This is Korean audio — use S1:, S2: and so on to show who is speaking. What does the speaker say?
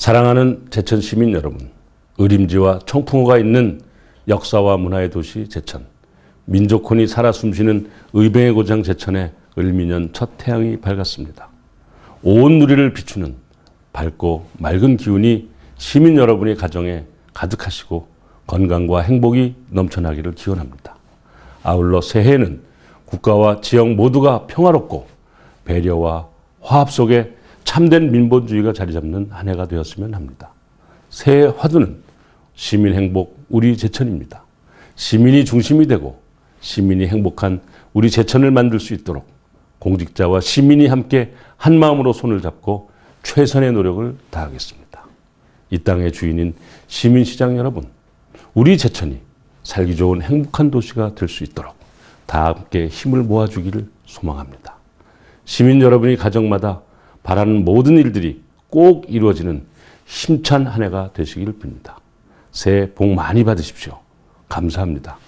S1: 사랑하는 제천 시민 여러분, 의림지와 청풍호가 있는 역사와 문화의 도시 제천, 민족혼이 살아 숨쉬는 의병의 고장 제천에 을미년 첫 태양이 밝았습니다. 온 누리를 비추는 밝고 맑은 기운이 시민 여러분의 가정에 가득하시고 건강과 행복이 넘쳐나기를 기원합니다. 아울러 새해에는 국가와 지역 모두가 평화롭고 배려와 화합 속에 참된 민본주의가 자리 잡는 한 해가 되었으면 합니다. 새해 화두는 시민 행복 우리 제천입니다. 시민이 중심이 되고 시민이 행복한 우리 제천을 만들 수 있도록 공직자와 시민이 함께 한 마음으로 손을 잡고 최선의 노력을 다하겠습니다. 이 땅의 주인인 시민시장 여러분, 우리 제천이 살기 좋은 행복한 도시가 될 수 있도록 다 함께 힘을 모아주기를 소망합니다. 시민 여러분이 가정마다 바라는 모든 일들이 꼭 이루어지는 힘찬 한 해가 되시기를 빕니다. 새해 복 많이 받으십시오. 감사합니다.